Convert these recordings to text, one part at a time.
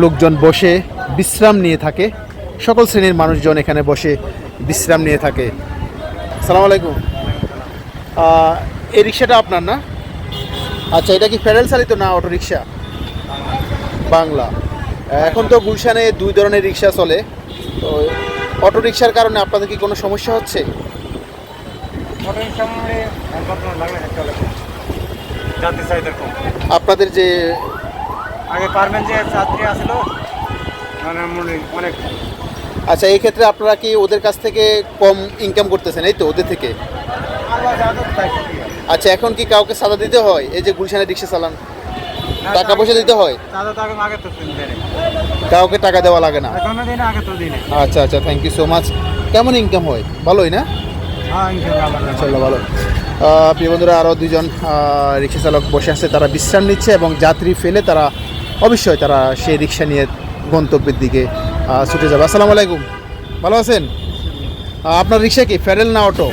লোকজন বসে বিশ্রাম নিয়ে থাকে। সকল শ্রেণির মানুষজন এখানে বসে বিশ্রাম নিয়ে থাকে। সালাম আলাইকুম। এই রিক্সাটা আপনার না? আচ্ছা এটা কি ফেডারেল চালিত না অটো রিক্সা বাংলা। এখন তো গুলশানে দুই ধরনের রিক্সা চলে। তো অটো রিক্সার কারণে আপনাদের কি কোনো সমস্যা হচ্ছে? কম। আপনাদের যে আগে পারবেন যে যাত্রী আসলো মানে অনেক। আচ্ছা এই ক্ষেত্রে আপনারা কি ওদের কাছ থেকে কম ইনকাম করতেছেন? এই তো ওদের থেকে? হয়? আচ্ছা এখন কি কাউকে সাদা দিতে হয়? এই যে গুলশানে রিক্সা চালান টাকা পয়সা দিতে হয়? কাউকে টাকা দেওয়া লাগে না? আচ্ছা আচ্ছা থ্যাংক ইউ সো মাচ কেমন ইনকাম হয়? ভালোই না? হ্যাঁ আমার ইনশাল্লাহ ভালো। প্রিয় বন্ধুরা আরও দুজন রিক্সা চালক বসে আছে তারা বিশ্রাম নিচ্ছে এবং যাত্রী ফেলে তারা অবশ্যই তারা সেই রিক্সা নিয়ে গন্তব্যের দিকে ছুটে যাবে। আসসালামু আলাইকুম। ভালো আছেন? আপনার রিক্সা কি ফেডেল না অটো?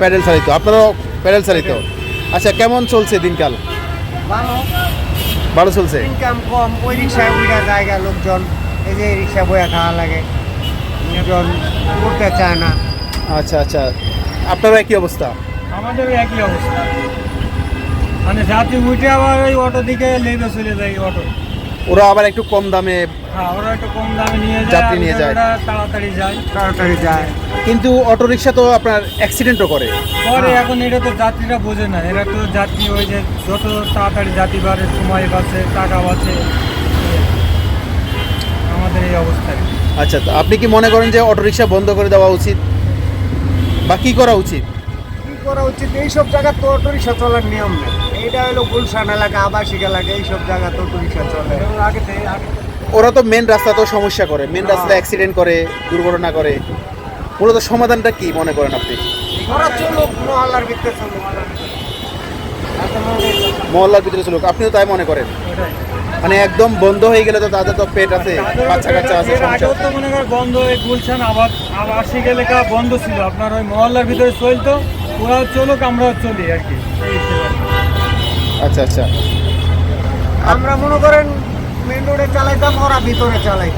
প্যাডেল চালিত। আপনারও প্যাডেল চালিত? আচ্ছা কেমন চলছে দিনকাল? ভালো। চলছে? ইনকাম কম। ওই রিক্সায় উইরা জায়গা লোকজন। এই যে রিক্সা বইয়া খাওয়া লাগে। লোকজন করতে চায় না। আচ্ছা আচ্ছা। আপনারও একই অবস্থা? আমাদের একই অবস্থা। মানে যাত্রী উঠে আবার ওই অটো দিকে লেবে চলে যায় এই অটো। ওরা আবার একটু কম দামে হ্যাঁ ওরা একটু কম দামে নিয়ে যায় যাত্রী নিয়ে যায়। ওরা তাড়াতাড়ি যায়। তাড়াতাড়ি যায়। কিন্তু অটো রিক্সা তো আপনার অ্যাক্সিডেন্টও করে। পরে এখন এটা তো যাত্রীরা বোঝে না। এরা তো যাত্রী ওই যে যত তাড়াতাড়ি যাত্রী বাড়ে সময় বাঁচে টাকা বাঁচে। আমাদের এই অবস্থায়। আচ্ছা তো আপনি কি মনে করেন যে অটো রিক্সা বন্ধ করে দেওয়া উচিত? বা কি করা উচিত? কি করা উচিত? এইসব জায়গা তো অটো রিক্সা চলার নিয়ম নেই। এইটা হলো গুলশান এলাকা আবাসিক এলাকা এইসব জায়গা তো রিক্সা চলে। আগে ওরা তো মেন রাস্তাতেও সমস্যা করে মেন রাস্তাতে অ্যাক্সিডেন্ট করে দুর্ঘটনা করে। মূলত সমাধানটা কি মনে করেন আপনি? মহল্লার ভিতরে চলুক। আপনিও তাই মনে করেন? মানে একদম বন্ধ হয়ে গেলে তো তাদের তো পেট আছে বাচ্চা কাচ্চা আছে আগেও তো মনে করেন বন্ধ এই গুলশান আবার আবাসিক এলাকা বন্ধ ছিল। আপনার ওই মহল্লার ভিতরে চলতো ওরা চলুক আমরাও চলি আর কি। আচ্ছা আচ্ছা। আমরা মনে করেন মেন রোডে চালাইতাম ওরা ভিতরে চালাই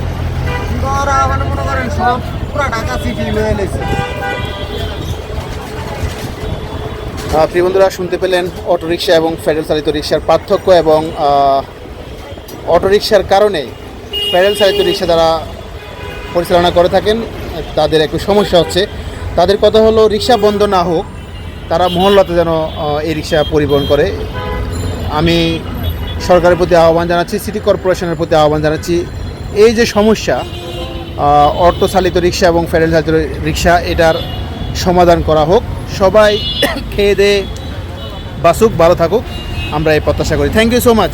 ওরা মানে মনে করেন সব পুরো ঢাকা সিটি লয়ে লেছে প্রিয় বন্ধুরা শুনতে পেলেন অটোরিকশা এবং ফেডারেল চালিত রিক্সার পার্থক্য এবং অটোরিকশার কারণে ফেডারেল চালিত রিক্সা যারা পরিচালনা করে থাকেন তাদের একটু সমস্যা হচ্ছে। তাদের কথা হলো রিক্সা বন্ধ না হোক তারা মহল্লাতে যেন এই রিক্সা পরিবহন করে। আমি সরকারের প্রতি আহ্বান জানাচ্ছি, সিটি কর্পোরেশনের প্রতি আহ্বান জানাচ্ছি। এই যে সমস্যা অর্থ চালিত রিক্সা এবং ফেডারেল চালিত রিক্সা, এটার সমাধান করা হোক। সবাই খেয়ে দেয়ে বাসুক ভালো থাকুক। আমরা এই প্রত্যাশা করি। Thank you so much